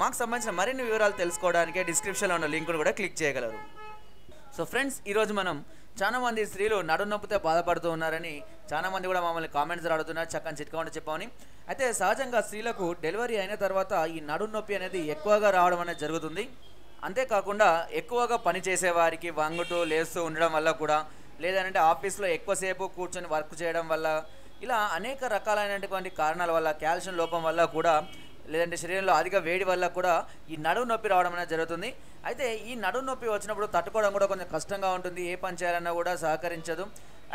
మాకు సంబంధించిన మరిన్ని వివరాలు తెలుసుకోవడానికి డిస్క్రిప్షన్లో ఉన్న లింకును కూడా క్లిక్ చేయగలరు. సో ఫ్రెండ్స్ ఈరోజు మనం చాలా మంది స్త్రీలు నడు నొప్పితో బాధపడుతూ ఉన్నారని చాలా మంది కూడా మమ్మల్ని కామెంట్స్ అడుగుతున్నారు. చక్కని చిట్కా ఉంటే చెప్పమని. అయితే సహజంగా స్త్రీలకు డెలివరీ అయిన తర్వాత ఈ నడు నొప్పి అనేది ఎక్కువగా రావడం అనేది జరుగుతుంది. అంతేకాకుండా ఎక్కువగా పని చేసేవారికి వంగుతూ లేస్తూ ఉండడం వల్ల కూడా లేదంటే ఆఫీస్లో ఎక్కువసేపు కూర్చొని వర్క్ చేయడం వల్ల ఇలా అనేక రకాలైనటువంటి కారణాల వల్ల కాల్షియం లోపం వల్ల కూడా లేదంటే శరీరంలో అధిక వేడి వల్ల కూడా ఈ నడుము నొప్పి రావడం అనేది జరుగుతుంది. అయితే ఈ నడుము నొప్పి వచ్చినప్పుడు తట్టుకోవడం కూడా కొంచెం కష్టంగా ఉంటుంది. ఏ పని చేయాలన్నా కూడా సహకరించదు.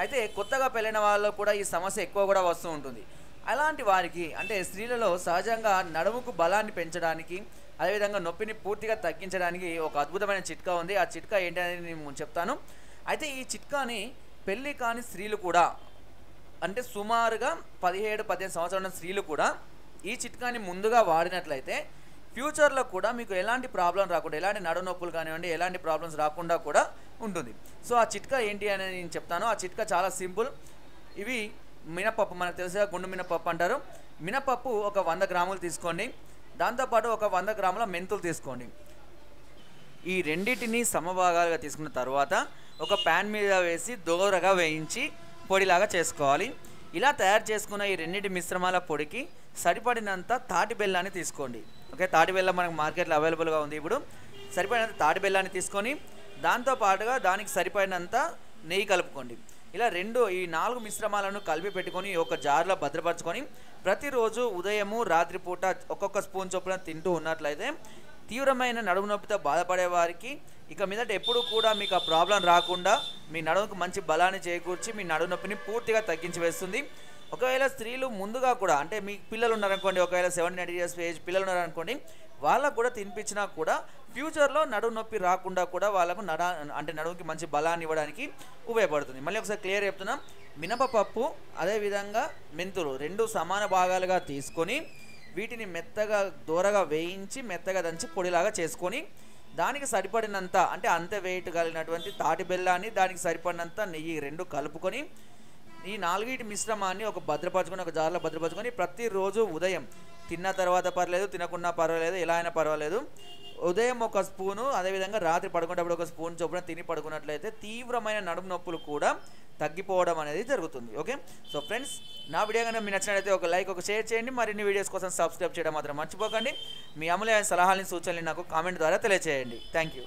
అయితే కొత్తగా పెళ్ళిన వాళ్ళకు కూడా ఈ సమస్య ఎక్కువ కూడా వస్తూ ఉంటుంది. అలాంటి వారికి అంటే స్త్రీలలో సహజంగా నడుముకు బలాన్ని పెంచడానికి అదేవిధంగా నొప్పిని పూర్తిగా తగ్గించడానికి ఒక అద్భుతమైన చిట్కా ఉంది. ఆ చిట్కా ఏంటి అనేది నేను చెప్తాను. అయితే ఈ చిట్కాని పెళ్ళి కాని స్త్రీలు కూడా అంటే సుమారుగా పదిహేడు పదిహేను సంవత్సరాల స్త్రీలు కూడా ఈ చిట్కాని ముందుగా వాడినట్లయితే ఫ్యూచర్లో కూడా మీకు ఎలాంటి ప్రాబ్లం రాకుండా ఎలాంటి నడునొప్పులు కానివ్వండి ఎలాంటి ప్రాబ్లమ్స్ రాకుండా కూడా ఉంటుంది. సో ఆ చిట్కా ఏంటి అని నేను చెప్తాను. ఆ చిట్కా చాలా సింపుల్. ఇవి మినపప్పు మనకు తెలుసా గుండు మినపప్పు అంటారు. మినపప్పు ఒక వంద గ్రాములు తీసుకోండి. దాంతోపాటు ఒక వంద గ్రాముల మెంతులు తీసుకోండి. ఈ రెండింటిని సమభాగాలుగా తీసుకున్న తర్వాత ఒక ప్యాన్ మీద వేసి దోరగా వేయించి పొడిలాగా చేసుకోవాలి. ఇలా తయారు చేసుకున్న ఈ రెండింటి మిశ్రమాల పొడికి సరిపడినంత తాటి బెల్లాన్ని తీసుకోండి. ఓకే తాటి బెల్లం మనకు మార్కెట్లో అవైలబుల్గా ఉంది ఇప్పుడు. సరిపడినంత తాటి బెల్లాన్ని తీసుకొని దాంతో పాటుగా దానికి సరిపడినంత నెయ్యి కలుపుకోండి. ఇలా రెండు ఈ నాలుగు మిశ్రమాలను కలిపి పెట్టుకొని ఒక జార్లో భద్రపరచుకొని ప్రతిరోజు ఉదయము రాత్రిపూట ఒక్కొక్క స్పూన్ చొప్పున తింటూ ఉన్నట్లయితే తీవ్రమైన నడుము నొప్పితో బాధపడే వారికి ఇక మీదట ఎప్పుడు కూడా మీకు ఆ ప్రాబ్లం రాకుండా మీ నడుముకు మంచి బలాన్ని చేకూర్చి మీ నడు నొప్పిని పూర్తిగా తగ్గించి వేస్తుంది. ఒకవేళ స్త్రీలు ముందుగా కూడా అంటే మీ పిల్లలు ఉన్నారనుకోండి ఒకవేళ సెవెంటీ నైన్ ఇయర్స్ ఏజ్ పిల్లలు ఉన్నారనుకోండి వాళ్ళకు కూడా తినిపించినా కూడా ఫ్యూచర్లో నడుము నొప్పి రాకుండా కూడా వాళ్ళకు నడ అంటే నడుముకి మంచి బలాన్ని ఇవ్వడానికి ఉపయోగపడుతుంది. మళ్ళీ ఒకసారి క్లియర్ చెప్తున్నాం. మినపపప్పు అదేవిధంగా మెంతులు రెండు సమాన భాగాలుగా తీసుకొని వీటిని మెత్తగా దూరగా వేయించి మెత్తగా దంచి పొడిలాగా చేసుకొని దానికి సరిపడినంత అంటే అంత వెయిట్ కలిగినటువంటి తాటి బెల్లాన్ని దానికి సరిపడినంత నెయ్యి రెండు కలుపుకొని ఈ నాలుగిటి మిశ్రమాన్ని ఒక భద్రపరచుకొని ఒక జార్లో భద్రపరచుకొని ప్రతిరోజు ఉదయం తిన్న తర్వాత పర్లేదు తినకున్నా పర్వాలేదు ఎలా అయినా పర్వాలేదు ఉదయం ఒక స్పూను అదేవిధంగా రాత్రి పడుకునేటప్పుడు ఒక స్పూన్ చొప్పున తిని పడుకున్నట్లయితే తీవ్రమైన నడుము నొప్పులు కూడా తగ్గిపోవడం అనేది జరుగుతుంది ఓకే? సో ఫ్రెండ్స్ నా వీడియో కనుక మీ నచ్చినట్లయితే ఒక లైక్ ఒక షేర్ చేయండి. మరిన్ని వీడియోస్ కోసం సబ్స్క్రైబ్ చేయడం మాత్రం మర్చిపోకండి. మీ అమూల్యమైన సలహాలని సూచనలు నాకు కామెంట్ ద్వారా తెలియజేయండి థ్యాంక్ యూ.